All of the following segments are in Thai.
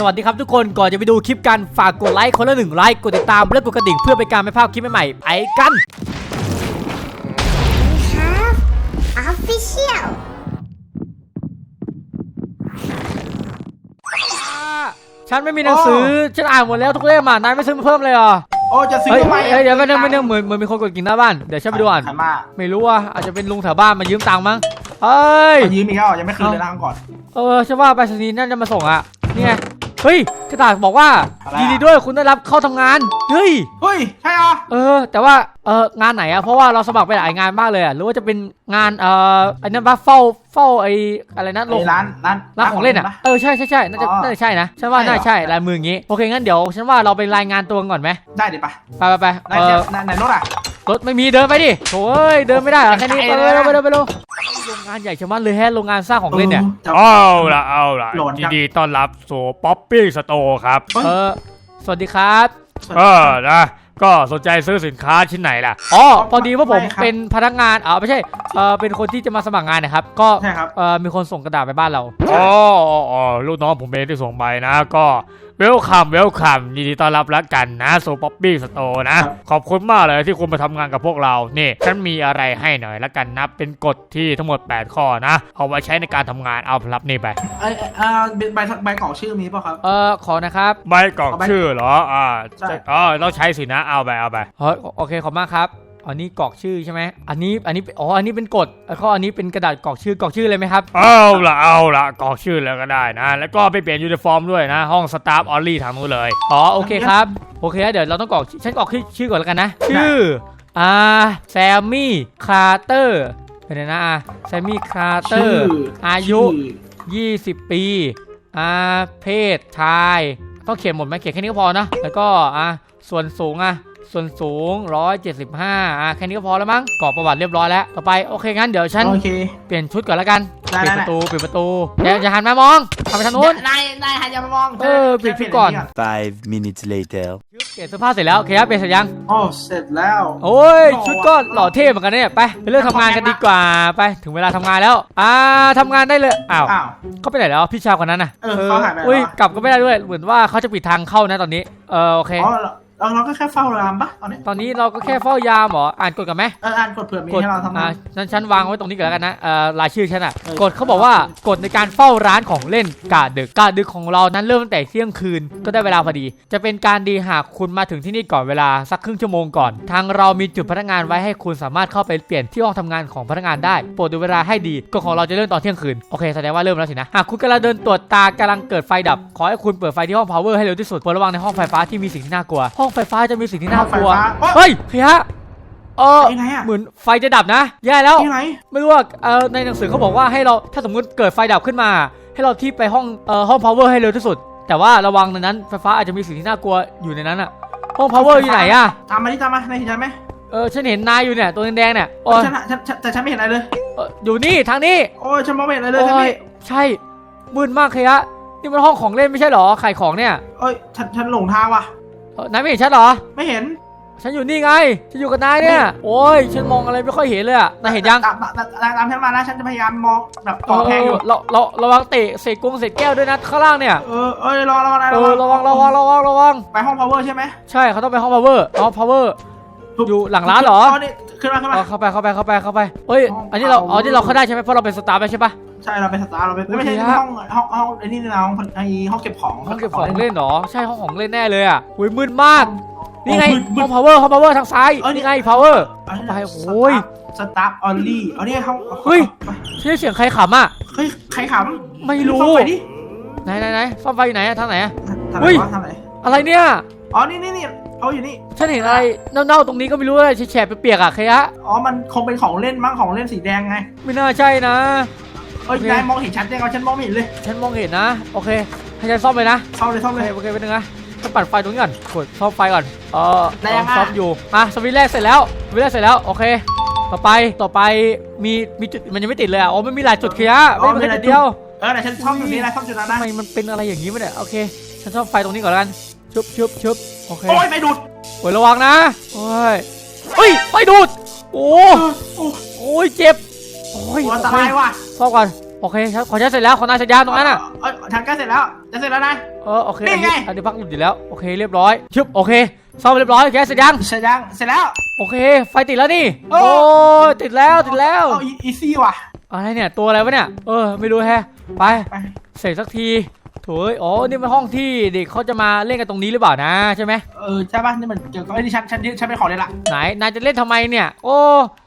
สวัสดีครับทุกคนก่อนจะไปดูคลิปกันฝากกดไลค์คนละหนึ่งไลค์กดติดตามและกดกระดิ่งเพื่อเป็นการไม่พลาดคลิปใหม่ๆไปกัน have official ฉันไม่มีหนังสือฉันอ่านหมดแล้วทุกเล่มอะนายไม่ซื้อมาเพิ่มเลยเหรอโอ้จะซื้เฮ้ยอทำไมเฮ้ยเดี๋ยวไปบนึงไปบนึงเหมือนเหมือนมีคนกดกิ่งหน้าบ้านเดี๋ยวฉันไปดูอ่านขันมาไม่รู้อะอาจจะเป็นลุงแถวบ้านมายืมตังค์มั้งเฮ้ยขอยืมอีกแล้วยังไม่คืนเลยนะครั้งก่อนเออฉันว่าไปรษณีย์น่าจะมาส่งอะนี่ไง เฮ้ยกระดาษบอกว่าอะไรยิอะนดีด้วยคุณได้รับเข้าทำงาน เฮ้ย เฮ้ย ใช่เหรอ เออ แต่ว่าเอองานไหนอะเพราะว่าเราสมัครไปหลายงานมากเลยอะหรือว่าจะเป็นงานเอ่อไอ้นั่นปะเฝ้าเฝ้าไอ้อะไรนะโรงไอ้ร้านร้านร้านของเล่นอะปะเออใช่ใช่ใช่น่าจะอ๋อน่าจะใช่นะฉันว่าใช่เหรอน่าใช่ลายมืออย่างงี้ โอเคงั้นเดี๋ยวฉันว่าเราไปรายงานตัวกันก่อนไหมได้ดิปะไปไปไปในเออในในรถอะ รถไม่มีเดินไปดิโถ่เอ้ยเดินไม่ได้เหรอแค่นี้ไปไกลเลเลยยไปเลยไปเลย โรงงานใหญ่ชะมัดเลยแฮะโรงงานสร้างของเล่นเนี่ยจะเอาละเอาละโหลดยิคนรับดีต้อนรับสู่ป๊อปปี้สโตร์ครับเฮ้ยเออ สวัสดีครับเออนะก็สนใจซื้อสินค้าชิ้นไหนล่ะ อ๋อพอดีว่าผมไม่ครับเป็นพนักงานอ๋อไม่ใช่เออเป็นคนที่จะมาสมัครงานนะครับ ก็ใช่ครับ เออมีคนส่งกระดาษไปบ้านเรา อ๋ออ๋ออ๋อลูกน้องผมเองที่ส่งไปนะ ก็ เวลคัมเวลคัมยินดีต้อนรับแล้วกันนะสู่ป๊อปปี้สโตร์นะ ขอบคุณมากเลยที่คุณมาทำงานกับพวกเรานี่ฉันมีอะไรให้หน่อยแล้วกันนะ เป็นกฎที่ทั้งหมด 8 ข้อนะ เอาไว้ใช้ในการทำงานเอารับนี่ไปไอ้ไอ้เอ่อใบใบกล่องชื่อมีป่ะครับ เออขอนะครับ ใบกล่องเอาไปชื่อเหรออ่าใช่อ๋อต้องใช้สินะเอาไปเอาไปเฮ้ยโอเคขอบมากครับ อันนี้กรอกชื่อใช่ไหมอันนี้อันนี้อ๋ออันนี้เป็นกฎแล้วก็อันนี้เป็นกระดาษกรอกชื่อกรอกชื่อเลยไหมครับเอาละเอาละกรอกชื่อแล้วก็ได้นะ แล้วก็ไปเปลี่ยนยูนิฟอร์มด้วยนะ ห้องสตาฟออลลี่ทางนู้นเลยอ๋อโอเคครับโอเคแล้วเดี๋ยวเราต้องกรอกฉันกรอกชื่อชื่อก่อนแล้วกันนะ ชื่ออ่าแซมมี่คาร์เตอร์เป็นไงนะอะแซมมี่คาร์เตอชื่ร์อายุชื่อ20 ปีอ่าเพศชายต้องเขียนหมดไหมเขียนแค่นี้ก็พอนะแล้วก็อ่าส่วนสูงอะ ส่วนสูง 175 อ่าแค่นี้ก็พอแล้วมั้งกรอกประวัติเรียบร้อยแล้ว ต่อไปโอเคงั้นเดี๋ยวฉันโอเค เปลี่ยนชุดก่อนแล้วกันได้ปิดได้ ประตูปิดประตูอย่าอย่าหันมามองหันไปทางนู้น นายนายหันอย่ามามองเออปิดคลิปก่อน Five minutes later. เปลี่ยนเสื้อผ้าเสร็จแล้วโอเคครับเปลี่ยนเสร็จยังโอ้เสร็จแล้ว โอ้ยหล่อชุดก็หล่อเท่เหมือนกันเนี่ยไปไปเริ่มทำงานกันดีกว่าไปถึงเวลาทำงานแล้ว อ่าทำงานได้เลยอ้าวอ้าว เขาไปไหนแล้วพี่ชายคนนั้นน่ะเออเขาหายไปแล้วอุ้ยอะกลับก็ไม่ได้ด้วยเหมือนว่าเขาจะปิดทางเข้านะตอนนี้เออโอเคอ๋อ เราเราก็แค่เฝ้ารามปะตอนนี้ตอนนี้เราก็แค่เฝ้ายามเหรออ่านกฎกันไหมเอออ่านกดเผื่อมีกฎให้เราทำอ่านะฉันฉันวางไว้ตรงนี้ก่อนแล้วกันนะเอ่อรายชื่อฉันอะเออกฎเขาบอกว่ากฎในการเฝ้าร้านของเล่นกาดึกกาดึกของเรานั้นเริ่มตั้งแต่เที่ยงคืนก็ได้เวลาพอดี จะเป็นการดีหากคุณมาถึงที่นี่ก่อนเวลาสักครึ่งชั่วโมงก่อน ทางเรามีจุดพนักงานไว้ให้คุณสามารถเข้าไปเปลี่ยนที่ห้องทำงานของพนักงานได้โปรดดูเวลาให้ดีกฎของเราจะเริ่มตอนเที่ยงคืนโอเคแสดงว่าเริ่มแล้วสินะหากคุณกำลังเดินตรวจตากำลังเกิดไฟดับ ขอให้คุณเปิดไฟที่ห้อง power ให้เร็วที่สุดโปรดระวังในห้องไฟฟ้าที่มีสิ่งที่น่ากลัวห้องไฟฟ้าจะมีสิ่งที่น่ากลัวเฮ้ยเฮียเออยังไงอะเหมือนไฟจะดับนะ แย่แล้วยังไงไม่รู้ว่าเออในหนังสือเขาบอกว่าให้เราถ้าสมมติเกิดไฟดับขึ้นมา ให้เราที่ไปห้องเอ่อห้อง power ให้เร็วที่สุด แต่ว่าระวังในนั้นไฟฟ้าอาจจะมีสิ่งที่น่ากลัวอยู่ในนั้นอะห้อง power อยู่ไหนอะตามมาที่ตามมานายเห็นฉันไหมเออฉันเห็นนายอยู่เนี่ยตัวแดงๆเนี่ยโอ้ยฉันฉันฉันแต่ฉันไม่เห็นอะไรเลยเอ่ออยู่นี่ทางนี้โอ้ยฉันมองไม่เห็นอะไรเลยโอ้ฉันยไม่ใช่มืดมากเลยอะนี่มันห้องของเล่นไม่ใช่เหรอขายของเนี่ย เอ้ยฉันฉันหลงทางว่ะ เอ่อนายไม่เห็นฉันเหรอ ไม่เห็นฉันอยู่นี่ไง ฉันอยู่กับนายเนี่ย โอ้ย ฉันมองอะไรไม่ค่อยเห็นเลยอะนายเห็นยังตามตามตามตามตามฉันมานะฉันจะพยายามมองแบบเอต่อแพงอยู่อเราเราระวังเตะเศษกงเศษแก้วด้วยนะข้างล่างเนี่ย เออเอ้ยระวังระวังนายเออ ระวังระวังระวังระวัง ไปห้อง power ใช่ไหมใช่เขาต้องไปห้อง power ห้อง power อยู่หลังร้านเหรอ นี่ขึ้นมาขึ้นมา เอาเข้าไปเข้าไปเข้าไปเข้าไปเฮ้ยห้องอันนี้เรา power อ๋อที่เราเข้าได้ใช่ไหมเพราะเราเป็นสตาร์ไปใช่ปะ ใช่เราเป็นสตาร์เราเป็นโอเคไม่ใช่ฮะห้องห้องห้องไอ้นี่นะห้องไอ้ห้องเก็บของห้องเก็บของเล่นเหรอใช่ห้องของเล่นแน่เลยอะอุ้ยมืดมากโอ้นี่ไงมืดมืห้ดอง power ห้อง power ทางซ้ายเอ้ยนี่นี่ไง power เอ้ยไปโอ้ยสตาร์ออลลี่เอาเนี่ยห้องเฮ้ยใช่เสียงใครขำอะเฮ้ยใครขไม่ำรู้ซ่อมไฟดิไหนไหนไหนซ่อมไฟอยู่ไหนอะทางไหนอะทำเฮ้ไหนยวะทำไหนอะไรเนี่ยอ๋อนี่นี่นี่เขาอยู่นี่ฉันเห็นอะไรเน่าๆตรงนี้ก็ไม่รู้เลยแฉะๆเปียกๆอะใครอะอ๋อมันคงเป็นของเล่นมั้งของเล่นสีแดงไง ไม่น่าใช่นะ เอ้ยโอเค นายมองเห็นชัดยังเอาฉันมองไม่เห็นเลยฉันมองเห็นนะ โอเค ให้ฉันซ่อมเลยนะซ่อมเลยซ่อมโอเลเคย โอเคไปนึงนะต้องปัดไฟตรงนี้ก่อนกดซ่อมไฟก่อน เออได้ยังลอซ่อมอะอยู่อะสวิตช์แรกเสร็จแล้ว สวิตช์แรกเสร็จแล้ว โอเค ต่อไป ต่อไป มี มีจุด มันยังไม่ติดเลยอะ อ๋อมันมีหลายจุดเคลียร์ไม่ได้แค่จุดเดียว เออเดี๋ยวฉันซ่อมตรงนี้นะซ่อมจุดนั้นทำนะไมมันเป็นอะไรอย่างนี้วะเนี่ย โอเค ฉันซ่อมไฟตรงนี้ก่อนแล้วกันชุบชุบชุบโอเคโอ้ยไม่ดูดโอ้ยระวังนะ โอ้ยเฮ้ย ไฟดูด โอ้ เออโอ้โอ้ยเจ็บ โอ้ยโหอันตโอเครายว่ะซ่อมก่อนโอเคฉันขอฉันเสร็จแล้วขอนายเสร็จยังตรงนั้นอะเอ้ยทางใกล้เสร็จแล้วจะเสร็จแล้วนาย เออโอเคนี่อันไงนี้อันนี้พักหลุดอยู่แล้วโอเคเรียบร้อยชึบโอเคซ่อมเรียบร้อยแกเสร็จยังเสร็จยังเสร็จแล้ว โอเค ไฟติดแล้วนี่เออโอ้ยติดแล้วติดแล้วเอาอีซี่ว่ะอะไรเนี่ยตัวอะไรวะเนี่ยเออไม่รู้แฮะไป ไปเสร็จสักทีโถยอ๋อ นี่มันห้องที่เด็กเขาจะมาเล่นกันตรงนี้หรือเปล่านะใช่ไหมเออใช่ป่ะนี่มันเกี่ยวกับไอ้นี่ฉันฉันฉันเป็นของเลยล่ะ ไหน นายจะเล่นทำไมเนี่ย โอ้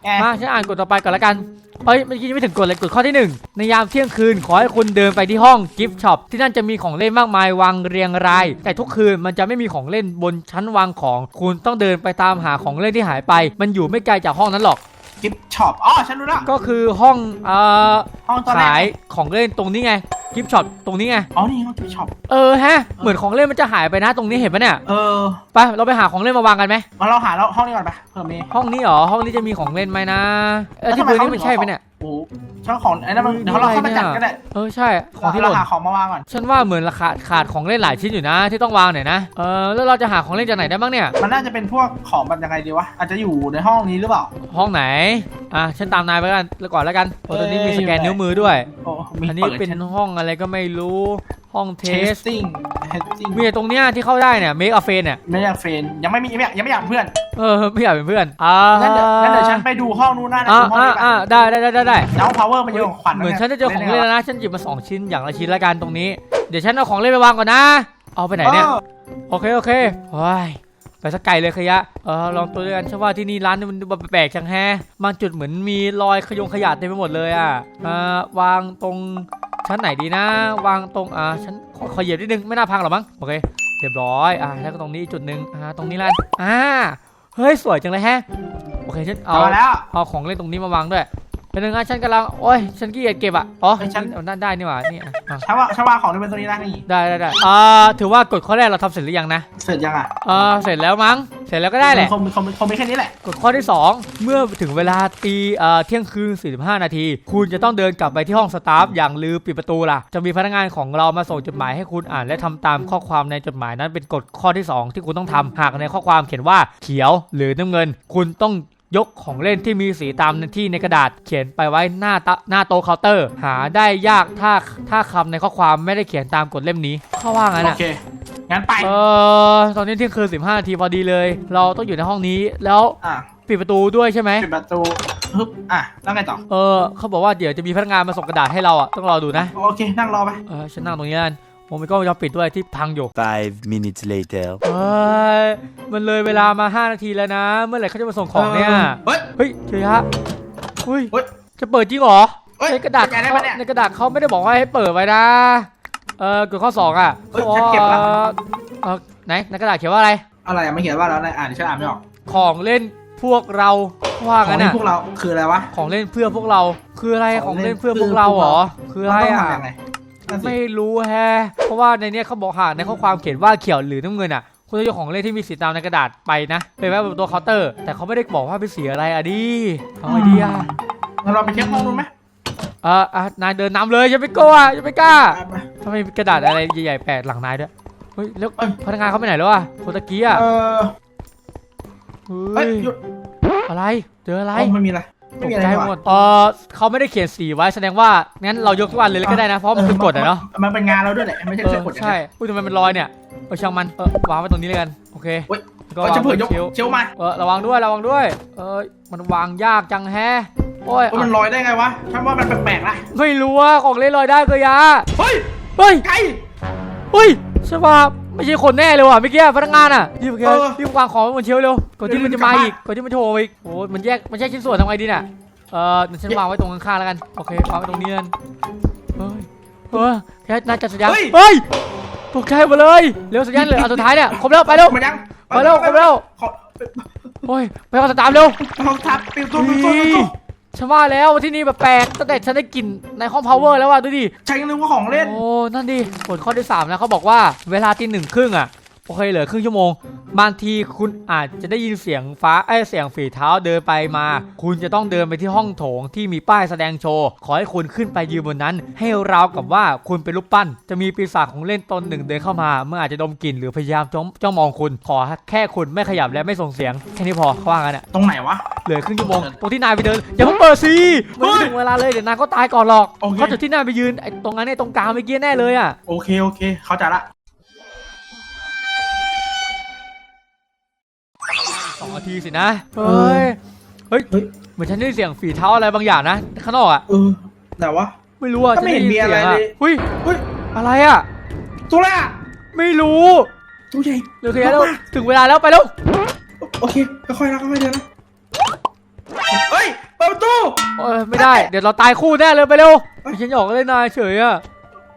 แก มาฉันอ่านกฎต่อไปก่อนละกัน เฮ้ยเมื่อกี้ยังไม่ถึงกฎเลยกฎข้อที่หนึ่งในยามเที่ยงคืนขอให้คุณเดินไปที่ห้องกิฟต์ช็อปที่นั่นจะมีของเล่นมากมายวางเรียงราย แต่ทุกคืนมันจะไม่มีของเล่นบนชั้นวางของ คุณต้องเดินไปตามหาของเล่นที่หายไป มันอยู่ไม่ไกลจากห้องนั้นหรอก กิฟช็อปอ๋อฉันรู้แล้วก็คือห้องเอ่อห้องตอนแรขากยของเล่นตรงนี้ไง กิฟต์ช็อปตรงนี้ไง อ๋อ นี่ห้องกิฟช็อป เออฮะ เหมือนของเล่นมันจะหายไปนะตรงนี้เห็นปะเนี่ย เออ ไป เราไปหาของเล่นมาวางกันไหมมาเราหาแล้วห้องนี้ก่อนไปเผื่อมี ห้องนี้เหรอ ห้องนี้จะมีของเล่นไหมนะเออที่พื้นนี่มันใช่ไหมเนี่ยโอ้โหช่างของไอ้นั่นมันเดี๋ยวเราเข้ามาจัดก็ได้เออใช่ ของที่หเราล่นหาของมาวางก่อน ฉันว่าเหมือนราคาขาดของเล่นหลายชิ้นอยู่นะที่ต้องวางหน่อยนะ เออแล้วเราจะหาของเล่นจากไหนได้บ้างเนี่ย มันน่าจะเป็นพวกของแบบยังไงดีวะ อาจจะอยู่ในห้องนี้หรือเปล่า ห้องไหน อะฉันตามนายไปกันแล้วก่อนแล้วกันโอ้ตอนนี้มีเอ้ยสแกนนิ้วมือด้วยโอ้มีอันนี้เปิดเป็นห้องอะไรก็ไม่รู้ ห้องเทเทสสติ้งเทสติ้งมีแต่ตรงเนี้ยที่เข้าได้เนี่ยเมคอะเฟนเนี่ย ไม่อยากเฟรนยังไม่มีไม่อยากยังไม่อยากเพื่อนเออ ไม่อยากเป็นเพื่อน อ่างั้นเดี๋ยวงั้นเดี๋ยวฉันไปดูห้องนู้นหน้านะอ่าดูห้องอ่านี้ไปอ่าได้ได้ได้ได้ได้ แล้วพาวเวอร์มันเยอะกว่าขวัญเหมือนฉันจะเจอของไงเล่นวะแล้วนะ ฉันหยิบมาสองชิ้นอย่างละชิ้นละกันตรงนี้ เดี๋ยวฉันเอาของเล่นไปวางก่อนนะ เอาไปไหนเนี่ย ออโอเค โอเคว้ายไปสักไกลเลยขยะ เออลองตัวด้วยกันฉันว่าที่นี่ร้านนี้มันดูแปลกๆจังแฮะบางจุดเหมือนมีรอยขยงขยะเต็มไปหมดเลยอะอ่าวางตรง ชั้นไหนดีนะ วางตรงอ่าชั้นขอขอเหยียบนิดนึงไม่น่าพังหรอกมั้งโอเคเรียบร้อยอ่าแล้วก็ตรงนี้อีกจุดหนึ่งอ่าตรงนี้ละอ่าเฮ้ยสวยจังเลยแฮะโอเคฉันเอาเอามาแล้ว เอาของเล่นตรงนี้มาวางด้วย เป็นยังไงฉันกำลังโอ้ยฉันขี้เกียจเก็บอะอ๋อเฮ้ยฉันเอาด้านได้นี่หว่านี่อะอะฉันว่าฉันว่าของที่เป็นตัวนี้นะนี่ได้ได้ได้อ่าถือว่ากฎข้อแรกเราทำเสร็จหรือยังนะเสร็จยังอะอ่าเสร็จแล้วมั้งเสร็จแล้วก็ได้แหละ คงคงคงมีแค่นี้แหละกฎข้อที่ 2 เมื่อถึงเวลาตีเอ่อเที่ยงคืน 45 นาที คุณจะต้องเดินกลับไปที่ห้องสตาฟอย่างลืมปิดประตูล่ะ จะมีพนักงานของเรามาส่งจดหมายให้คุณอ่าน และทำตามข้อความในจดหมายนั้นเป็นกฎข้อที่ 2 ที่คุณต้องทำหากในข้อความเขียนว่าเขียวหรือน้ำเงิน คุณต้อง ยกของเล่นที่มีสีตามที่ในกระดาษ เขียนไปไว้หน้าตะหน้าโต๊ะเคาน์เตอร์ หาได้ยากถ้าถ้าคำในข้อความไม่ได้เขียนตามกฎเล่มนี้เขาว่างั้นโออะเค งั้นไป เออตอนนี้เที่ยงคืน15นาทีพอดีเลย เราต้องอยู่ในห้องนี้แล้วอะปิดประตูด้วยใช่ไหมปิดประตูฮึบอะแล้วไงต่อ เออเขาบอกว่าเดี๋ยวจะมีพนักงานมาส่งกระดาษให้เราอะต้องรอดูนะโอเค นั่งรอไป เออฉันนั่งตรงนี้แล้วกัน ผมมีกล้องวงจรปิดด้วยที่พังอยู่ Five minutes later. เฮ้ยมันเลยเวลามา 5 นาทีแล้วนะ เมื่อไหร่เขาจะมาส่งของเนี่ย เฮ้ย เฮ้ยเฉยฮะอุ้ย เฮ้ย จะเปิดจริงเหรอเฮ้ยในกระดาษเป็นไงได้เขาปะเนี่ยในกระดาษเขาไม่ได้บอกว่าให้เปิดไว้นะ เออกฎข้อ2อะเฮ้ยขาฉันเก็บละ เอ่อเออไหนในกระดาษเขียนว่าอะไร อะไรอะไม่เขียนว่าแล้วอะไรอ่านดิฉันอ่านไม่ออกของเล่นพวกเราว่าของงั้นที่อะ พวกเราคืออะไรวะ ของเล่นเพื่อพวกเรา คืออะไรขขอองงเล่เล่นนเพื่อเพื่พอวกเราเหรอพวกเราคืออะไรมันต้งอะ ทำยังไง นั่นสิไม่รู้แฮะ เพราะว่าในเนี้ยเขาบอกหากในข้อความเขียนว่าเขียวหรือน้ำเงินอะ คุณจะยกของเล่นที่มีสีตามในกระดาษไปนะไปไว้บนตัวเคาน์เตอร์ แต่เขาไม่ได้บอกว่าเป็นสีอะไรอะดิเอาไงดีอะงั้นเราไปเช็คห้องนู้นไหมเอออะนายเดินนำเลยอย่าไปกลัวอย่าไปกล้าไปไป ทำไมมีกระดาษอะไรใหญ่ๆแปะหลังนายด้วย เฮ้ยแล้วเอ้ย พนักงานเขาไปไหนแล้วอะคนตะกี้อะเออเฮ้เฮ้ยยหยุดอะไรเจออะไรอ๋อไม่มีอะไรต ไม่กมีอะไรใจนี่หหมว่าดเออเขาไม่ได้เขียนสีไว้แสดงว่างั้นเรายกทุกวันเลยก็ได้นะเพราะมันคือกฎอะเนาะมันเป็นงานเราด้วยแหละไม่ใช่เอแค่อกฎอย่างใช่เดียวอุ้ยทำไมมันลอยเนี่ยเออช่างมันเออวางไว้ตรงนี้เลยกันโอเคเฮ้ยแล้วก็เออวางจะเผื่อยกเชลฟ์เชลฟ์มาเออระวังด้วยระวังด้วยเออมันวางยากจังแฮะโอ้ยว่ามันลอยได้ไงวะฉันว่ามันแปลกๆนะไม่รู้ว่าของเล่นลอยได้ก็ยาเฮ้ยเฮ้ย ไก่เฮ้ยใช่ป่ะ ไม่ใช่คนแน่เลยว่ะเมื่อกี้พนักงานอะรีบเออรีบวางของไว้บนเชลฟ์เร็วก่อนที่เดี๋ยวมันจะมารีบกลับบ้านอีกก่อนที่มันจะโผล่มาอีกโอ้ยมันแยกมันแยกชิ้นส่วนทำไงดีน่ะเออเดี๋ยวฉันวางไว้ตรงข้างๆแล้วกันโอเควางไว้ตรงนี้กันเฮ้ยเออแค่น่าจะสัญญาณเฮ้ย เฮ้ยตกใจหมดเลยเร็วสัญญาณเลยเอาสุดท้ายเนี่ยครบแล้วไปเร็วมันยังไปเร็วครบแล้วขอโอ้ยไปเอาสตาร์ทเร็วเอาทับปิวตัวปิวตัวปิวตัว ฉันว่าแล้วว่าที่นี่แบบแปลกตั้งแต่ฉันได้กลิ่นในห้อง power แล้วว่ะดูดิ ใช้ยังนึกว่าของเล่น โอ้ นั่นดิ ผลข้อที่3นะเขาบอกว่าเวลาตีหนึ่งครึ่งอะ โอเคเหลือครึ่งชั่วโมง บางทีคุณอาจจะได้ยินเสียงฟ้าไอ้ยเสียงฝีเท้าเดินไปมา คุณจะต้องเดินไปที่ห้องโถงที่มีป้ายแสดงโชว์ ขอให้คุณขึ้นไปยืนบนนั้น ให้ราวกับว่าคุณเป็นรูปปั้น จะมีปีศาจของเล่นตนหนึ่งเดินเข้ามา เมื่ออาจจะดมกลิ่นหรือพยายามจ้องจ้องมองคุณ ขอแค่คุณไม่ขยับและไม่ส่งเสียงแค่นี้พอเขาว่างั้นอะตรงไหนวะ เหลือครึ่งชั่วโมงตรงที่นายไปเดินอย่าเพิ่งเปิดสิมันไม่ถึงเวลาเลยเดี๋ยวนายก็ตายก่อนหรอกโอเคเพราะจุดที่นายไปยืนไอ้ตรงนั้นเนี่ยตรงกลางเมื่อกี้แน่เลยอะโอเคโอเค เข้าใจละ สองนาทีสินะเฮ้ยเฮ้ย เฮ้ย เหมือนฉันได้ยินเสียงฝีเท้าอะไรบางอย่างนะข้างนอกอะ เออไหนวะ ไม่รู้อะก็ไม่เห็นมีอะไรฉัด้เลยสีงเฮ้ย เฮ้ยอะไรอะ ตัวอะไรอะไม่รู้ตัวใหญ่เดี๋ยวเคลียร์แล้ว มาถึงเวลาแล้วไปแล้ว โอเคค่อยๆนะค่อยๆเดินนะเฮ้ยเปิดประตู เอ้ยไม่ได้ เดี๋ยวเราตายคู่แน่เลยไปเร็วฉันหยอกเล่นนายเฉยอะ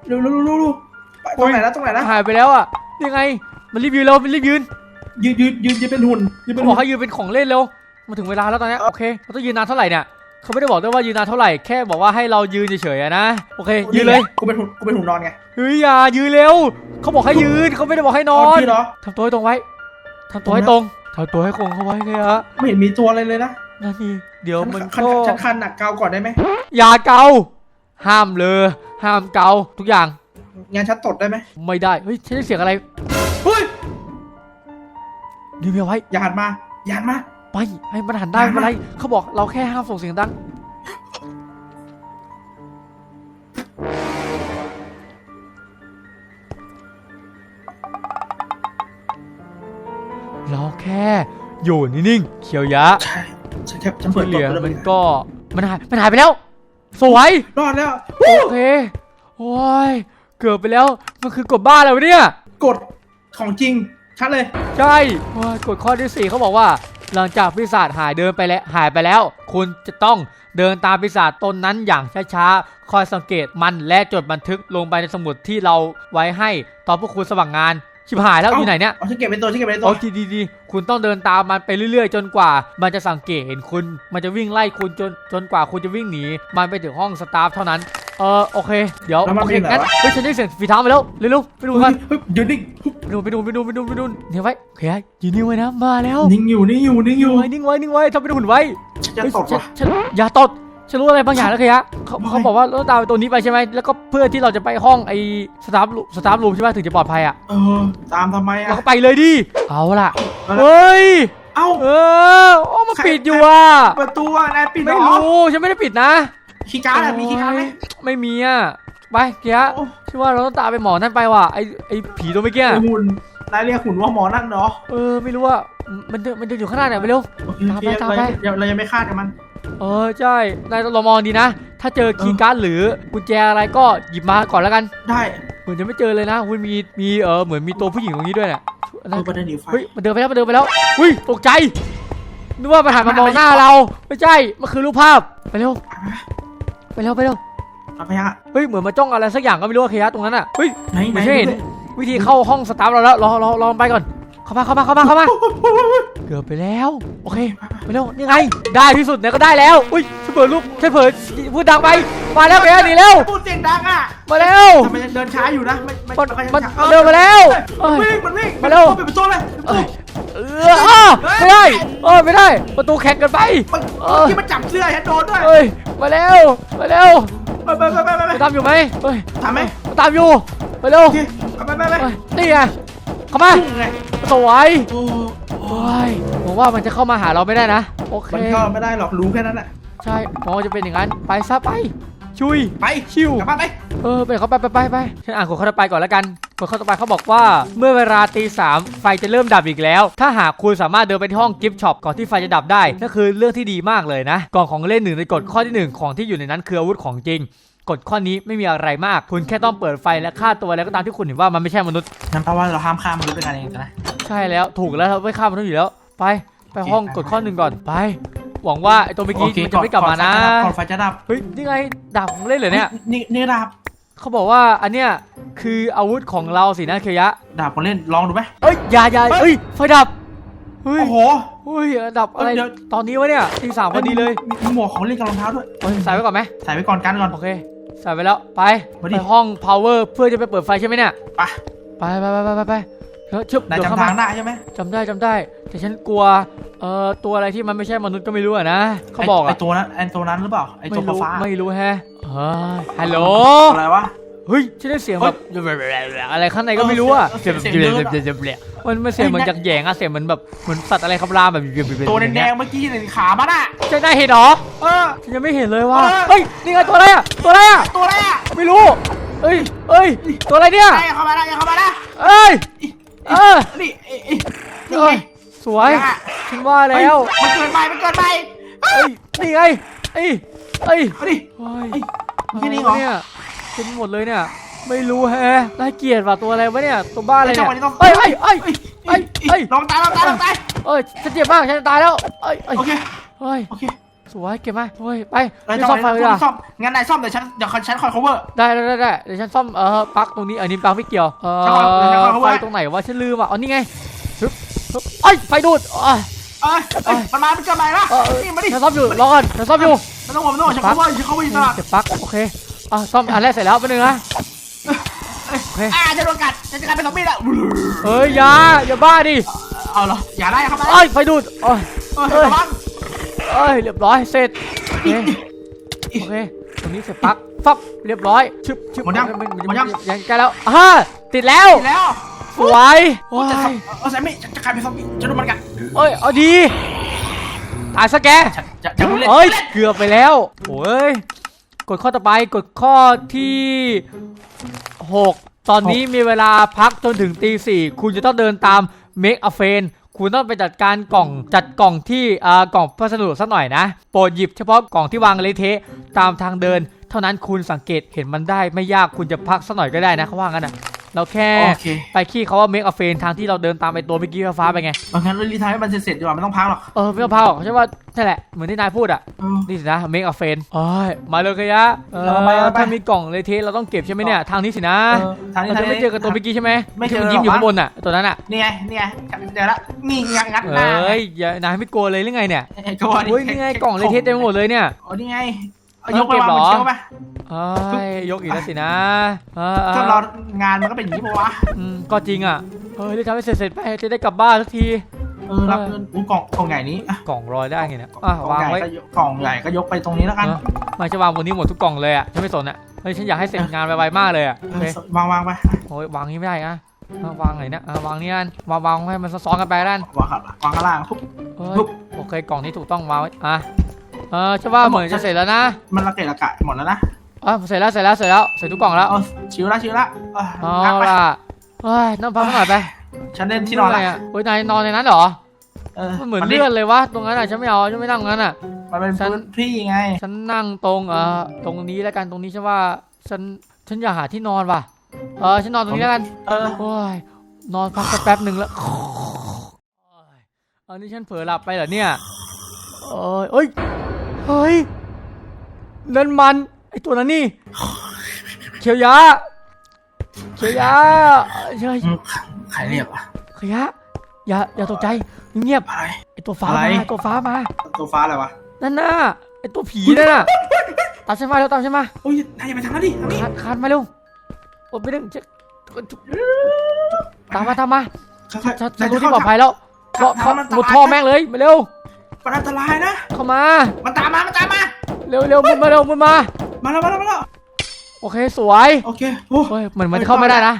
เร็วเร็วเร็วเร็วเร็วไปตรงไหนนะตรงไหนนะหายไปแล้วอะยังไง มันรีบยืนเร็วมันรีบยืน ยืนยืนยืนยืนเป็นหุ่นยืนเป็เขานบอหุ่กนให้ยืนเป็นของเล่นเร็วมาถึงเวลาแล้วตอนเนี้ยโอเคเราต้องยืนนานเท่าไหร่เนี่ยเขาไม่ได้บอกด้วยว่ายืนนานเท่าไหร่แค่บอกว่าให้เรายืนเฉยๆอะนะโอเคยืนเลยกูเป็นหุ่นกูเป็นหุ่นนอนไงเฮ้ยอย่ายืนเร็วเขาบอกให้ยืนเขาไม่ได้บอกให้นอน พี่เหรอ ทำตัวให้ตรงไว้ทำตัวให้ตรงทำตัวให้คงเข้าไว้เลยฮะไม่เห็นมีตัวอะไรเลยนะนั่นนี่เดี๋ยวมันคันก็คันคันหนักเกาก่อนได้ไหมอย่าเกา ห้ามเลย ห้ามเกา ทุกอย่าง งานชัดตดได้ไหมไม่ได้ เฮ้ยฉันได้เสียงอะไรเฮ้ยยื นเอาไว้อย่าหันมาอย่าหันมาไปให้มันหันได้ไม่เป็นไรเขาบอกเราแค่ห้ามส่งเสียงดังเราแค่อยู่นิ่งๆเขียวยะใช่ฉันแค่ฉันเปิที่ดเหลือตัวมันก็มันหายมันหายไปแล้ว สวยรอดแล้วโอเคโอ้ยเกือบไปแล้วมันคือกฎบ้าอะไรวะเนี่ยกดของจริงชัดเลย ใช่โอ้ยกฎข้อที่ 4เขาบอกว่า หลังจากปีศาจหายเดินไปแล้วหายไปแล้ว คุณจะต้องเดินตามปีศาจตนนั้นอย่างช้าๆคอยสังเกตมันและจดบันทึกลงไปในสมุดที่เราไว้ให้ตอนพวกคุณสว่างงานชิบหายแล้วอยู่ไหนเนี่ยเอาฉันเก็บเป็นตัวฉันเก็บเป็นตัโอ้วดีดีดีคุณต้องเดินตามมันไปเรื่อยๆ จนกว่า มันจะสังเกตเห็นคุณ มันจะวิ่งไล่คุณจนจนกว่าคุณจะวิ่งหนี มันไปถึงห้องสตาฟเท่านั้น เออโอเค เดี๋ยวแล้วมันโอเควิ่งไหนงั้นวะเฮ้ยฉันได้เสียงฝีเท้ามาแล้วเร็วๆไปดูกันเฮ้ยยืนนิ่งไปดูไปดูไปดูไปดูไปดูเนี่ยไว้โอเคยืนนิ่งไว้นะมาแล้วนิ่งอยู่นิ่งอยู่นิ่งอยู่ไว้นิ่งไว้นิ่งไว้ทำเป็นหุ่นไว้ฉันจะเฮ้ยตดฉันว่ะฉันอย่าตดฉันรู้อะไรบางอย่างแล้วเคยะเขาไม่ เขาบอกว่าเราตามไปตัวนี้ไปใช่ไหมแล้วก็เพื่อที่เราจะไปห้องไอ้สตาฟสตาฟรูมใช่ไหมถึงจะปลอดภัยอะเออ ตามทำไมเราอะ ก็ไปเลยดิเอาล่ะเอาละเฮ้ยเอ้า เออโอ้มันใคร ปิดอยู่อะประตูอะนายปิดเหรไม่อรู้ฉันไม่ได้ปิดนะ คีย์การ์ดอะมีคีย์การ์ดไหมโอ้ยไม่มีอะไปเกียะโอ้ชื่อว่าเราต้องตามไปหมอนั่นไปว่ะไอ้ไอ้ผีตัวเมื่อกี้ไอ้อะหุ่นนายเรียกหุ่นว่าหมอนั่นเหรอเออไม่รู้ว่ามันเดินมันเดินอยู่ข้างหน้าเนี่ยไปเร็วโอเคตามไปโอเคตามไปเราเรายังไม่คาดกับมัน เออใช่นายเรามองดีนะ ถ้าเจอคีย์การ์ดหรือกุญแจอะไรก็หยิบมาก่อนแล้วกัน ได้เหมือนจะไม่เจอเลยนะคุณมีมีเออเหมือนมีตัวผู้หญิงตรงนี้ด้วยเนี่ยเออประเด็นหนีไฟเฮ้ยมันเดินไปแล้วมันเดินไปแล้วอุ้ยตกใจนึกว่ามันหันมามองหน้าเรา ไม่ใช่มันคือรูปภาพไปเร็ว ไปเร็วไปเร็วเอาไปฮะเฮ้ยเหมือนมาจ้องอะไรสักอย่างก็ไม่รู้อะเคยะตรงนั้นอะเฮ้ยไหนไหนไม่ใช่เห็นวิธีเข้าห้องสตาฟเราแล้วรอรอรอไปก่อน เข้ามาเข้ามาเข้ามาเข้ามาเกือบไปแล้ว โอเคไปเร็วนี่ไง ได้ที่สุดเนี่ยก็ได้แล้วอุ้ยฉันเปิดรูปฉันเปิดพูดดังไปมาแล้วเคยะหนีเร็วพูดเสียงดังอะมาเร็วทำไมยังเดินช้าอยู่นะไม่ไม่มันไค่อยมันช้าเดินมาแล้วเอ้ยวิ่งมันวิ่งมาเร็วปิดประตูเลยปิดประตูเอออ้าวไม่ได้เออไม่ได้ ประตูแข็งเกันไปมันเออที่มันจับเสื้อฉันโดนด้วยเอ้ยมาเร็วมาเร็วไปไปไปไปไปมันตามอยู่ไหมเฮ้ยทำไหมมันตามอยู่ไปเร็วโอเคไปไปไปไปเฮ้ยนี่ไง เข้ามาพุ่งไงสวยโอ้โอ้ยผมว่ามันจะเข้ามาหาเราไม่ได้นะ โอเค มันเข้าไม่ได้หรอกรู้แค่นั้นแหละใช่มองว่าจะเป็นอย่างนั้น ไปซะไป ชุย ไปชิวกลับบ้านไป เออไปเขาไปไปไปไปฉันอ่านกฎข้อต่อไปก่อนแล้วกันกฎข้อต่อไปเขาบอกว่าเมื่อเวลาตีสามไฟจะเริ่มดับอีกแล้ว ถ้าหากคุณสามารถเดินไปที่ห้องกิฟต์ช็อปก่อนที่ไฟจะดับได้นั่นคือเรื่องที่ดีมากเลยนะกล่องของเล่นหนึ่งในกฎข้อที่หนึ่งของที่อยู่ในนั้นคืออาวุธของจริง กฎข้อนี้ไม่มีอะไรมาก คุณแค่ต้องเปิดไฟและฆ่าตัวแล้วก็ตามที่คุณเห็นว่ามันไม่ใช่มนุษย์นั่นแปลว่าเราห้ามฆ่ามนุษย์เป็นการเองนะ ใช่แล้วถูกแล้วเราไม่ฆ่ามนุษย์อยู่แล้ว ไปไปห้องกฎข้อหนึ่งก่อนไป หวังว่าไอ้ตัวเมื่อกี้มันจะไม่กลับมานะก่อนไฟจะดับเฮ้ยนี่ไงดาบของเล่นเหรอเนี่ยนี่นี่ดาบเขาบอกว่าอันเนี้ยคืออาวุธของเราสินะเคียะดาบคนเล่นลองดูไหมเอ้ยอย่าอย่าเอ้ยไฟดับเฮ้ยโอ้โห เฮ้ยดับอะไรเดี๋ยว ตอนนี้วะเนี่ยตีสามพอดีเลยมีมีหมวกของเล่นกับรองเท้าด้วย เฮ้ยใส่ไว้ก่อนไหมใส่ไว้ก่อนกันก่อน โอเคใส่ไว้แล้วไปมาดิ ไปห้อง power เพื่อจะไปเปิดไฟใช่ไหมเนี่ยไปไปไปไปไปไปไปเออชึบนายเดี๋ยวเข้าจำมาทางได้ใช่ไหมจำได้จำได้ แต่ฉันกลัวเอ่อตัวอะไรที่มันไม่ใช่มนุษย์ก็ไม่รู้อะนะเขาบอกไออะตัวนั้นไอตัวนั้นหรือเปล่า ไอไม่ตัวรู้ฟ้าไม่รู้แฮะเฮ้ยฮัลโหลอะไรวะ เฮ้ยฉันได้เสียงแบบอะไรข้างในก็ไม่รู้อะเออเสียงเสียงเดินอะมันมันเสียงเหมือนจากแหยงอะเสียงเหมือนแบบเหมือนสัตว์อะไรคำรามแบบตัวแดงๆเมื่อกี้เห็นขามันอะใช่ได้เห็นเหรอเออฉันยังไม่เห็นเลยว่าเออเฮ้ยนี่ไงตัวอะไรอะตัวอะไรอะตัวอะไรอะไม่รู้เอ้ยเอ้ยตัวอะไรเนี่ยไอ้เข้ามาได้อย่าเข้ามาได้เอ้ยเออนี่ไอ้ไอ้นี่เอ้ไงยสวยอะฉันว่าเฮ้ยแล้วมันเกินไปมันเกินไปเอ้ยนี่ไงเอ้ยเอ้ยเอาดิเฮ้ยเฮ้ยแค่นี้เหรอ เนี่ยเป็นหมดเลยเนี่ย ไม่รู้แฮะน่าเกลียดว่ะตัวอะไรวะเนี่ยตัวบ้าอะไรจัเนี่งยหวะนี้ต้องเอ้ยเอ้ยเอ้ยเอ้ยเอ้ยลองตายลองตายลองตายเอ้ยฉันเจ็บมากฉันจะตายแล้วเอ้ยเอ้ยโอเคเฮ้ยโอเคสวยเก็บมาเฮ้ยไปเอ้ยไปจังหซ่อวะมไฟนี้เลยต้อะองซ่อมงั้นนายซ่อมเดี๋ยวฉันเดี๋ยวฉันคอย cover ได้ได้ได้ได้เดี๋ยวฉันซ่อมเออปลั๊กตรงนี้อันนี้ปลั๊กไม่เกี่ยวเอจังหวะเดี๋ยวอเอาไฟไว้ตรงไหนวะฉันลืมอะอ๋อนี่ไงฮึบฮึบเอ้ยไฟดูดอะเอ้ยเอ้ยมันมามันเกินไปละเออเออนี่มาดิฉันซ่อมอยู่รอก่อนฉันซ่อมอยู่ไม่ต้องห่วงไม่ต้องห่วงฉัน cover ฉัน cover อยู่ตลอดเก็บปลั๊กโอเค อะซ่อมอันแรกเสร็จแล้วแป๊บนึงนะโอเคอ่าจะโดนกัดจะจะกลายเป็นซอมบี้แล้วเอ้ยอย่าอย่าบ้าดิเอาเหรออย่าได้ครับเอ้ยไฟดูดเอ้ย เออระวังเอ้ยเรียบร้อยเสร็จโอเคโอเคตรงนี้เสร็จปลั๊กฟับเรียบร้อยชึบชึบหมดยังมันหมดยัง ยังใกล้แล้วอ่าติดแล้วแล้วสวยว้าจะยเอาแซมมี่จะจะกลายเป็นซอมบี้จะโดนมันกัดเอ้ยเอาดีตายซะแกจะจะจะเล่นเอ้ยเกือบไปแล้วโอ้ย กดข้อต่อไปกดข้อที่หกตอนนี้มีเวลาพักจนถึงตีสี่คุณจะต้องเดินตามเมกอเฟนคุณต้องไปจัดการกล่องจัดกล่องที่อ่ากล่องพัสดุสักหน่อยนะ โปรดหยิบเฉพาะกล่องที่วางเละเทะตามทางเดิน เท่านั้นคุณสังเกตเห็นมันได้ไม่ยากคุณจะพักสักหน่อยก็ได้นะเขาว่างั้นอะ เราแค่โอเค ไปขี้เขาว่าเมกอเฟนทางที่เราเดินตามไปตัวเมื่อกี้ฟ้าๆไปไงบางครั้งเรารีไทายให้มันเสร็จๆดีกว่าไม่ต้องพักหรอกเออไม่ต้องพาหรอกใช่ว่าใช่แหละ เหมือนที่นายพูดอะ เออ นี่สินะเมกอเฟนโอ้ยมาเลยกะยะเออเราไปเราไปถ้ามีกล่องเลยเทสเราต้องเก็บใช่ไหมเนี่ย ทางนี้สินะเออทางนี้เราทางจะนี้ไม่เจอกับตัวเมื่อกี้ใช่ไหมไม่เจอที่นยิ้มอยู่หรอกข้างบนอะ ตัวนั้นอะ นี่ไงนี่ไงเดี๋ยวละนี่งัดงัดหน้าเอ้ยอย่านายไม่กลัวเลยหรือไงเนี่ย ไอ้กว่าโอ้ยนี่ไงกล่องเลยเทสเต็มไปหมดเลยเนี่ย โอ้นี่ไง เอาเอายกไปเก็บวางเหรบอนเชลฟ์ไปเอ้ยยกอีกแล้วสินะเออเออถ้าเรางานมันก็เป็นอย่างนี้ปะวะอืมก็จริงอะเฮ้ยรีบทำให้เสร็จๆไปจะได้กลับบ้านสักที เออรับเงินอู้กล่องกล่องใหญ่นี้อะกล่องรอยได้ไงเนี่ยอะกล่องวางใหญ่ไว้ ก็ยกกล่องใหญ่ก็ยกไปตรงนี้แล้วกันเออไม่จะวางบนนี้หมดทุกกล่องเลยอะฉันไม่สนอะเฮ้ยฉันอยากให้เสร็จงานไวๆมากเลยอะโอเควางวางไปโอ้ยวางนี้ไม่ได้อะอะวางไหนเนี่ยอะวางนี่นั่นวางวางให้มันซ้อนๆกันไปด้านวางข้างวางข้างล่างปุ๊บเฮ้ยปุ๊บ โอเคกล่องนี้ถูกต้องวางไว้อะ เออใช่ว่าเหมือนจะเสร็จแล้วนะมันระเกะระกะหมดแล้วนะอะเสร็จแล้วเสร็จแล้วเสร็จแล้วเสร็จทุกกล่องแล้วเอาชิวละชิวละเออเอาพักไปล่ะเฮ้ยนั่งพักหน่อยไปฉันเล่นที่นอนอะไรละอะเฮ้ยนายนอนในนั้นเหรอเออมันเหมือนเลื่อนเลยวะตรงนั้นอะฉันไม่เอาฉันไม่นั่งตรงนั้นอะ มันเป็นฉันพื้นที่ไง ฉันนั่งตรงเอ่อตรงนี้แล้วกันตรงนี้ฉันว่าฉันฉันอยากหาที่นอนว่ะ เออฉันนอนตรงนี้แล้วกัน เออโอ้ยนอนพักสักแป๊บหนึ่งแล้วโอ้ยอันนี้ฉันเผลอหลับไปเหรอเนี่ยโอ้ย เอ้ยเฮ้ย นั่นมันไอตัวนั้นนี่ เขียวยะเขียวยะเฮ้ยอืมใครเรียกวะเขียวยะอย่าอย่าตกใจเงียบอะไรไอตัวฟ้าอะไรมาไอ้ตัวฟ้ามา ตัวฟ้าอะไรวะ นั่นน่ะไอตัวผีนั่นน่ะตามฉันมาเร็วตามฉันมาโอ้ยนายอย่าไปทางนั้นดิทางนี้คานคานมาเร็วโอ้ไปดึงเจ๊ตามมาตามมาค่อยฉันๆฉันรู้ที่ปลอดภัยแล้วเพราะเพราะมันหมดท่อแม่งเลยมาเร็ว มันอันตรายนะ เข้ามา มันตามมา มันตามมา เร็วเร็วมุดมาเร็วมุดมา มาแล้วมาแล้วมาแล้ว โอเคสวยโอเคโอ้เฮ้ยเหมือนมันจะเข้าไม่ได้นะ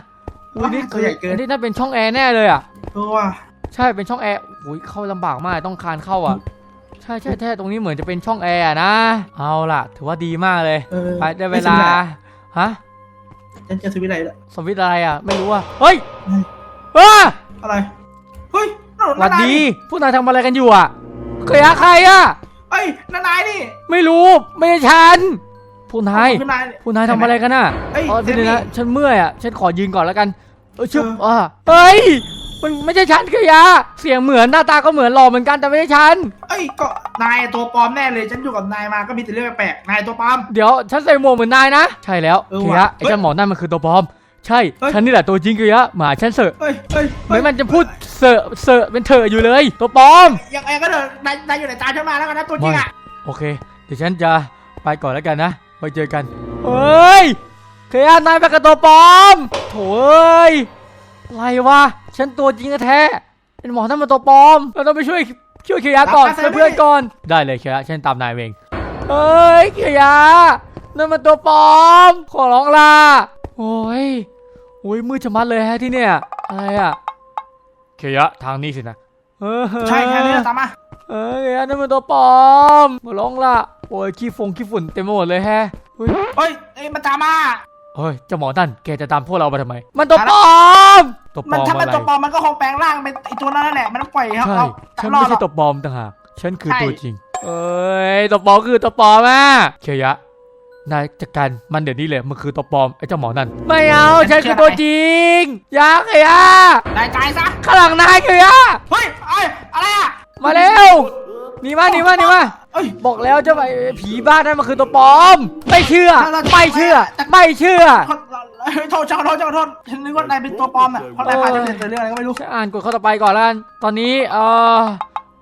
อุ้ยนี่ตัวใหญ่เกินอันนี้น่าเป็นช่องแอร์แน่เลยอะ ตัวว่ะใช่เป็นช่องแอร์อุ้ยเข้าลำบากมากต้องคานเข้าอะ ใช่ใช่ใช่ตรงนี้เหมือนจะเป็นช่องแอร์อะนะ เอาล่ะ ถือว่าดีมากเลย เออไปได้เวลา ฮะ ฉันจะสวิตช์อะไรละสวิตช์อะไรอะ ไม่รู้อะ เฮ้ยเฮ้ยอ้าอะไร เฮ้ยนั่นหวัดนายดีนี่พวกนายทำอะไรกันอยู่อะ เคยหาใครอะเฮ้ยนั่นายนี่ไม่รู้ ไม่ใช่ฉัน ผู้นาย คุณนาย ผู้นายทำอะไรกันน่ะเอ้ยเออพี่เจนึงมี่นะ ฉันเมื่อยอะ ฉันขอยืนก่อนแล้วกัน เออชึบเอออ่าเฮ้ย มันไม่ใช่ฉันคือยาเสียงเหมือนหน้าตาก็เหมือนหล่อเหมือนกันแต่ไม่ใช่ฉัน เอ้ยก็นายตัวปลอมแน่เลย ฉันอยู่กับนายมาก็มีแต่เรื่องแปลกๆนายตัวปลอม เดี๋ยวฉันใส่หมวกเหมือนนายนะ ใช่แล้วเออเคว่ะยะไอ้เจ้าหมอนั่นมันคือตัวปลอม ใช่ เฮ้ย ฉันนี่แหละตัวจริงเคียะหมาฉันเสอะเฮ้ยเฮ้ยเหมือนมันจะพูดเสอะเสอะเป็นเถอะอยู่เลย ตัวปลอม ยังไงก็เถอะนายนายอยู่ในตาฉันมาแล้วกันนะตัวจริงอะโอเค เดี๋ยวฉันจะไปก่อนแล้วกันนะไว้เจอกันเฮ้ยเคียะนายไปกับตัวปลอมโถ่เอ้ยอะไรวะฉันตัวจริงแท้ๆเป็นหมอนั่นมันตัวปลอมเราต้องไปช่วยช่วยเคียะก่อนช่วยเพื่อนก่อนได้เลยเคียะฉันตามนายเองเอ้ยเคียะนั่นมันตัวปลอมขอร้องล่ะโอ้ยโอ้ยมืดชะมัดเลยฮะที่เนี่ย อะไรอะเคียะทางนี้สินะเออใช่แค่นี้ตามมาเอ้ยนั่นมันตัวปลอมขอร้องล่ะโอ้ยขี้ฟงขี้ฝุ่นเต็มไปหมดเลยแฮะเฮ้ยเฮ้ยเอ้ยมาตามมาเฮ้ยเจ้าหมอนั่นแกจะตามพวกเราไปทำไม มันตัวปลอมตัวปมันลอมถ้าเป็นอะไรตัวปลอมมันก็คงแปลงร่างเป็นไอตัวนั้นนั่นแหละมันต้องปล่อยครับใช่เราฉันรอไม่ดหรใช่อกตัวปลอมต่างหากฉันคือใช่ตัวจริง เอ้ยตัวปลอมคือตัวปลอมอะเคียะ นายจัดการมันเดี๋ยวนี้เลยมันคือตัวปลอมไอ้เจ้าหมอนั่น ไม่เอาฉันคือตัวจริงอยาเคียะนายตายซะข้างหลังนายเคียะเฮ้ยเอ้ยอะไรอะมาเร็วหนีมาหนีมาหนีมาเอ้ยบอกแล้วเจ้าไอ้ผีบ้านนั่นมันคือตัวปลอม ไม่เชื่อไม่เชื่อไม่เชื่อขอเฮ้ยโทษเจ้าโทษเจ้าโทษฉันนึกว่านายเป็นตัวปลอมอะเพราะนายพาฉันเรียนแต่เรื่องอะไรก็ไม่รู้ฉันอ่านกฎข้อต่อไปก่อนแล้วกันตอนนี้เอ่อ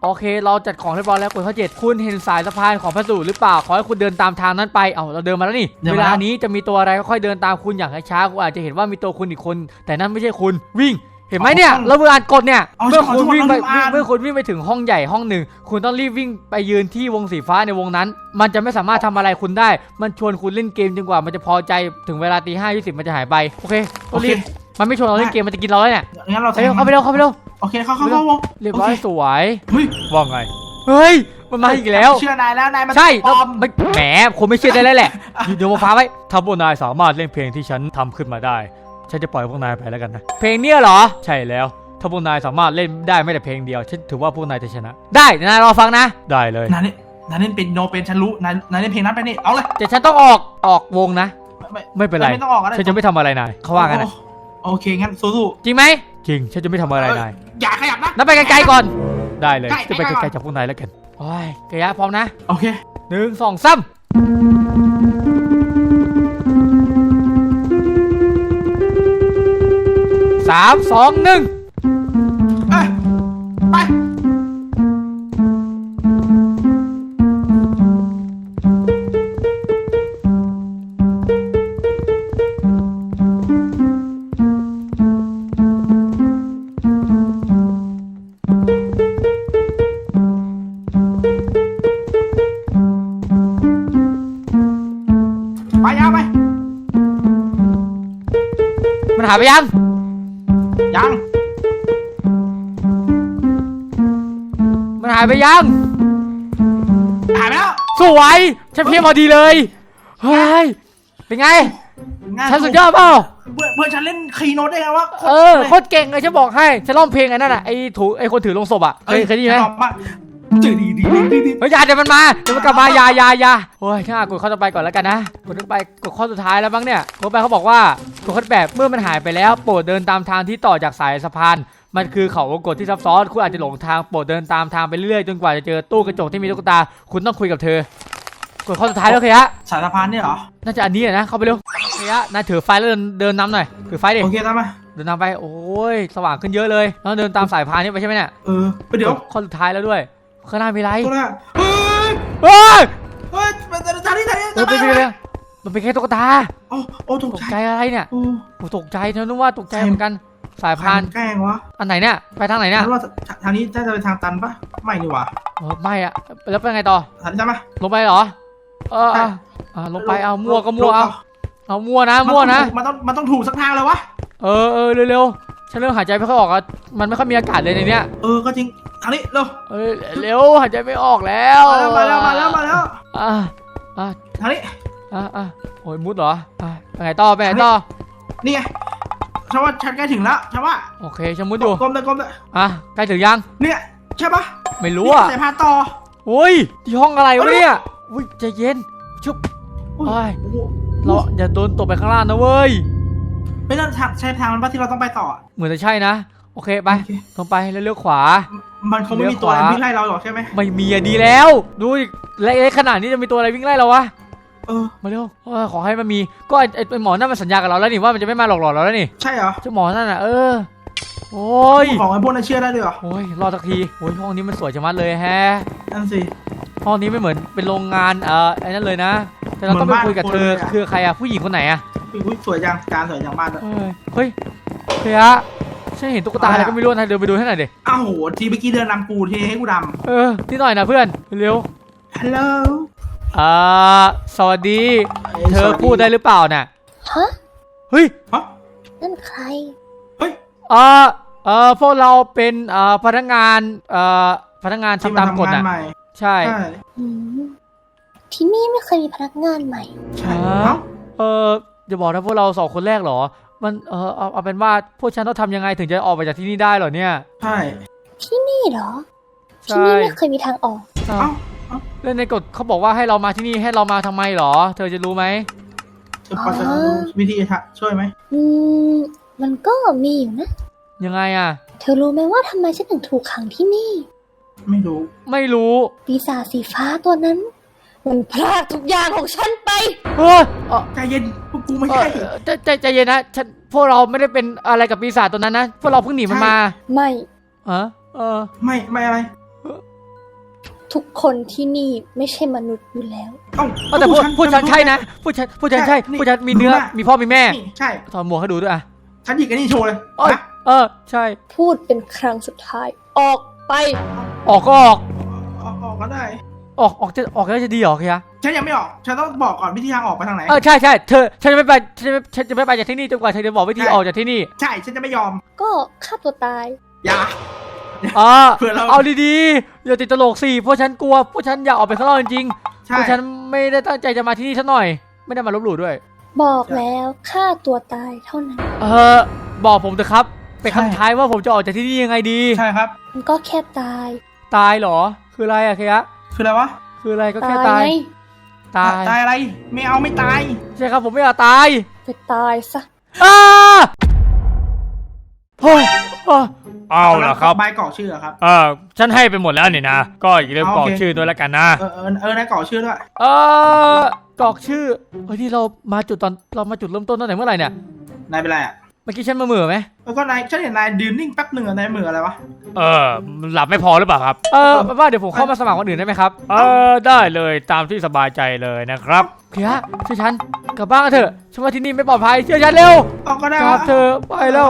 โอเค เราจัดของเรียบร้อยแล้วกฎข้อเจ็ดคุณเห็นสายสะพานของพระสูตรหรือเปล่า ขอให้คุณเดินตามทางนั้นไป เอาเราเดินมาแล้วนี่เวลานี้จะมีตัวอะไรค่อยๆเดินตามคุณอย่างช้าๆคุณอาจจะเห็นว่ามีตัวคุณอีกคน แต่นั่นไม่ใช่คุณ วิ่ง เห็นไหมเนี่ย เราเมื่ออ่านกฎเนี่ยเมื่อคุณวิ่งไปเมื่อคุณวิ่งไปถึงห้องใหญ่ห้องหนึ่ง คุณต้องรีบวิ่งไปยืนที่วงสีฟ้าในวงนั้น มันจะไม่สามารถทำอะไรคุณได้ มันชวนคุณเล่นเกมจนกว่ามันจะพอใจ ถึงเวลาตีห้ายี่สิบมันจะหายไป โอเคโอต้องเครีบมันไม่ชวนเราเล่นเกมมันจะกินเราแล้วเนี่ย งั้นเราเร็วเข้าไปเร็วเข้าไปเร็ว โอเคเข้าเข้าเข้าวงเรียบร้อยโคสวยเฮ้ยว่าไง เฮ้ย มันมาอีกแล้ว เชื่อนายแล้วนายมันใช่ปลแล้วอมไม่แหมคนไม่เชื่อได้แล้วแหละอยู่เดี๋ยวมาฟ้าไว้ถ้าพวกนายสามารถเล่นเพลงที่ฉันทำขึ้นมาได้ ฉันจะปล่อยพวกนายไปแล้วกันนะ เพลงเนี้ยเหรอ ใช่แล้ว ถ้าพวกนายสามารถเล่นได้ไม่แต่เพลงเดียว ฉันถือว่าพวกนายจะชนะ ได้เดี๋ยวนายรอฟังนะ ได้เลย นายนี่นายเล่นเป็นโนเป็นฉันรู้นายนายเล่นเพลงนั้นไปนี่ เอาเลย แต่ฉันต้องออก ออกวงนะ ไม่ไม่เป็นไรไม่ต้องออกก็ได้ฉันจะไม่ทำอะไรนายเขาว่ากันนะโอเคงั้นสู้จริงไหม จริงฉันจะไม่ทำอะไรนายๆอย่าขยับนะ นั้นไปไกลๆก่อน ได้เลย ใกล้จะไปใกล้ก่ไกลอนๆจากพวกนายแล้วกันโอ้ยกระยะพร้อมนะโอเค หนึ่งสองสามสามสองหนึ่งเอ้ยไป ไปยาวไป มันหายไปยัง ยัง มันหายไปยัง หายไปแล้วสวยฉันเพียงพอดีเลย เฮ้ย เป็นไงงานฉันสุดยอดเปล่า เพื่อนเพื่อนฉันเล่นคีย์โน้ตได้ไงวะเออโคตรเก่งเลยฉันบอกให้ ฉันร้องเพลงไอ้นั่นอะ ไอ้ถูไอ้คนถือลงศพอะ เคยเคยได้ยินไหมลองมา จืดดีดีดีดีดีเฮ้ยอย่าเดี๋ยวมันมาเดี๋ยวมันกลับมาอย่าอย่าอย่าโอ้ยข้ากดข้อต่อไปก่อนแล้วกันนะกดต่อไปกดข้อสุดท้ายแล้วบ้างเนี่ยกดไปเขาบอกว่ากดข้อแบบเมื่อมันหายไปแล้วโปรดเดินตามทางที่ต่อจากสายสะพานมันคือเขาวงกฏที่ซับซ้อนคุณอาจจะหลงทางโปรดเดินตามทางไปเรื่อยๆจนกว่าจะเจอตู้กระจกที่มีตุ๊กตา คุณต้องคุยกับเธอกดข้อสุดท้ายแล้วเคยฮะสายสะพานเนี่ยเหรอ น่าจะอันนี้อะนะ เข้าไปเร็วเคยฮะนายถือไฟแล้วเดินเดินนำหน่อย ถือไฟดิ โอเคตามมาเดินนำไป โอ้ย สว่างขึ้นเยอะเลยต้องเดินตามสายพานนี้ไปใช่ไหมเนี่ย เออ ไปเดี๋ยวกข้อสุดท้ายแล้วด้วย ข้างหน้ามีอะไรตัวละเฮ้ยเฮ้ยเฮ้ยมันจะทางนี้ทางนี้เออเป็นไปเลยมันเป็นแค่ตุ๊กตาโอ้โอ้ตตกกใจใจอะไรเนี่ยโอ้โอ้ตกใจฉันนึกว่าตกใจเหมือนกันสายพานแกล้งวะอันไหนเนี่ยไปทางไหนเนี่ยฉันว่าทางนี้น่าจะเป็นทางตันปะไม่นี่หว่าเออไม่อะแล้วเป็นไงต่อทางนี้ใช่ไหมลงไปเหรอเออเอาอ่าลงไปเอามั่วก็มั่วเอาเอามั่วนะมั่วนะมันต้องมันต้องถูกสักทางเลยวะเออเออเร็วๆฉันเริ่มหายใจไม่ค่อยออกอะมันไม่ค่อยมีอากาศเลยในเนี้ยเออก็จริง ทางนี้เร็วเออเร็วหายใจไม่ออกแล้วมาแล้วมาแล้วมาแล้วมาแล้วอ่าอ่าทางนี้อ่าอ่าโอ้ยมุดเหรออ่าไปไหนต่อไปไหนต่อนี่ไงฉันว่าฉันใกล้ถึงแล้วฉันว่าโอเคฉันมุดอยู่กลมเลยกลมเลยอะใกล้ถึงยังเนี่ยใช่ปะไม่รู้อะสายพานต่อโอ้ยที่ห้องอะไรวะเนี่ยอุ้ยใจเย็นชุบโอ้ยโอ้โหเราอย่าโดนตกไปข้างล่างนะเว้ยไม่นั่นทางใช่ทางมันปะที่เราต้องไปต่อ เหมือนจะใช่นะ โอเคไปโอเค ตรงไปแล้วเลี้ยวขวา มันคงไม่มีตัวอะไรวิ่งไล่เราหรอกใช่ไหมไม่มีอะดีแล้ว ดูดิเละๆขนาดนี้จะมีตัวอะไรวิ่งไล่เราวะ เออ มาเร็วเออขอให้มันมี ก็ไอ้ไอ้ไอ้หมอนั่นมันสัญญากับเราแล้วนี่ว่ามันจะไม่มาหลอกหลอนเราแล้วนี่ ใช่เหรอเจ้าหมอนั่นอะเออ โอ้ย ของไอ้พวกนั้นเชื่อได้ด้วยเหรอโอ้ยรอสักที โอ้ยห้องนี้มันสวยชะมัดเลยแฮะ นั่นสิ ห้องนี้ไม่เหมือนเป็นโรงงานเอ่อไอ้นั่นเลยนะ แต่เราต้องไปคุยกับเธอคือใครอะผู้หญิงคนไหนอะอุ้ยสวยจัง การสวยจังบ้านด้วยเอ้ยเฮ้ยเฮีย ฉันเห็นตุ๊กตาอะไรก็ไม่รู้นะเดินไปดูให้หน่อยดิอ้าวโหทีเมื่อกี้เดินนำกูทีให้กูดเออที่หน่อยนะเพื่อนเร็วำฮัลโหล อ่าสวัสดี เธอพูดได้หรือเปล่าน่ะฮะเฮ้ยฮะนั่นใครเฮ้ยเออเออพวกเราเป็นเอ่อพนักงานเอ่อพนักงานที่ทำมาตามกฎทำงานน่ะใหม่ใช่ ใช่อืมที่นี่ไม่เคยมีพนักงานใหม่ ใช่ฮะเอ้า เอออย่าบอกนะพวกเราสองคนแรกเหรอ มันเออเอาเอาเป็นว่าพวกฉันต้องทำยังไงถึงจะออกไปจากที่นี่ได้เหรอเนี่ย ใช่ ที่นี่เหรอ ที่ใช่นี่ไม่เคยมีทางออกอ้าเอ้าวเล่นในกฎเขาบอกว่าให้เรามาที่นี่ให้เรามาทำไมเหรอ เธอจะรู้ไหมเธอพอจะรู้วิธีช่วยไหมอืม มันก็มีอยู่นะ ยังไงอะ เธอรู้ไหมว่าทำไมฉันถึงถูกขังที่นี่ ไม่รู้ ไม่รู้ ปีศาจสีฟ้าตัวนั้น มันพรากทุกอย่างของฉันไปเฮ้ยเออใจเย็นพวกกูไม่เอใช่อใจใจใจเย็นนะฉันพวกเราไม่ได้เป็นอะไรกับปีศาจตัวนั้นนะ พวกเราเพิ่งหนีมันใช่มาไม่ฮะเออ ไม่ไม่อะไรทุกคนที่นี่ไม่ใช่มนุษย์อยู่แล้ว เอ้าเออแต่พูดพูดฉันใช่นะพูดฉันพูดฉันใช่ใช่นี่พูดฉันมีเนื้อดูหน้ามีมีพ่อมีแม่ นี่ใช่ ถอดหมวกให้ดูด้วยอะฉันหยิกไอ้นี่โชว์เลยเอยนะเออ ใช่ พูดเป็นครั้งสุดท้าย ออกไป ออกก็ออกออกออกก็ได้ ออกออกจะออกแล้วจะดีเหรอเคียฉันยังไม่ออก ฉันต้องบอกก่อนวิธีทางออกไปทางไหน เออใช่ใช่เธอฉันจะไม่ไปฉันจะไม่ฉันจะไม่ไปจากที่นี่จนกว่าเธอจะบอกวิธีใช่ออกจากที่นี่ ใช่ ฉันจะไม่ยอม ก็ฆ่าตัวตาย อย่าอ๋อเผื่อเราเอาดีๆอย่าติดตลกสิเพราะฉันกลัวเพราะฉันอยากออกไปข้างนอกจริงๆใช่เพราะฉันไม่ได้ตั้งใจจะมาที่นี่สักหน่อย ไม่ได้มาลบหลู่ด้วย บอกแล้วฆ่าตัวตายเท่านั้น เออบอกผมเถอะครับเป็นคำท้ายว่าผมจะออกจากที่นี่ยังไงดี ใช่ครับ มันก็แค่ตาย ตายเหรอ คืออะไรอะเคีย คืออะไรวะคืออะไรก็ตาแค่ยตาย ไงตาย ตายอะไร ไม่เอาไม่ตาย ใช่ครับผมไม่อยากตายไปตายซะอ้าเฮ้ยอ้าเอาละครับ ใบกรอกชื่อเหรอครับ เออฉันให้ไปหมดแล้วนี่นะ ก็อย่าลืมเอากรอกโอเคชื่อด้วยแล้วกันนะ เออเออเออนายกรอกชื่อด้วย เออกรอกชื่อเฮ้ยที่เรามาจุดตอนเรามาจุดเริ่มต้นตั้งแต่เมื่อไหร่เนี่ย นายเป็นไรอะ เมื่อกี้ฉันมาเหมือไหมแล้วก็นายฉันเห็นนายยืนนิ่งแป๊บหนึ่งอะนายเหมืออะไรวะ เออหลับไม่พอหรือเปล่าครับ เออแปลว่าเดี๋ยวผมเข้ามาสมัครคนอื่นได้ไหมครับ เออได้เลยตามที่สบายใจเลยนะครับเคียเชื่อฉันกลับบ้านกันเถอะฉันว่าที่นี่ไม่ปลอดภัยเชื่อฉันเร็วออกก็ได้กลัวะ บเธอะไปแล้ว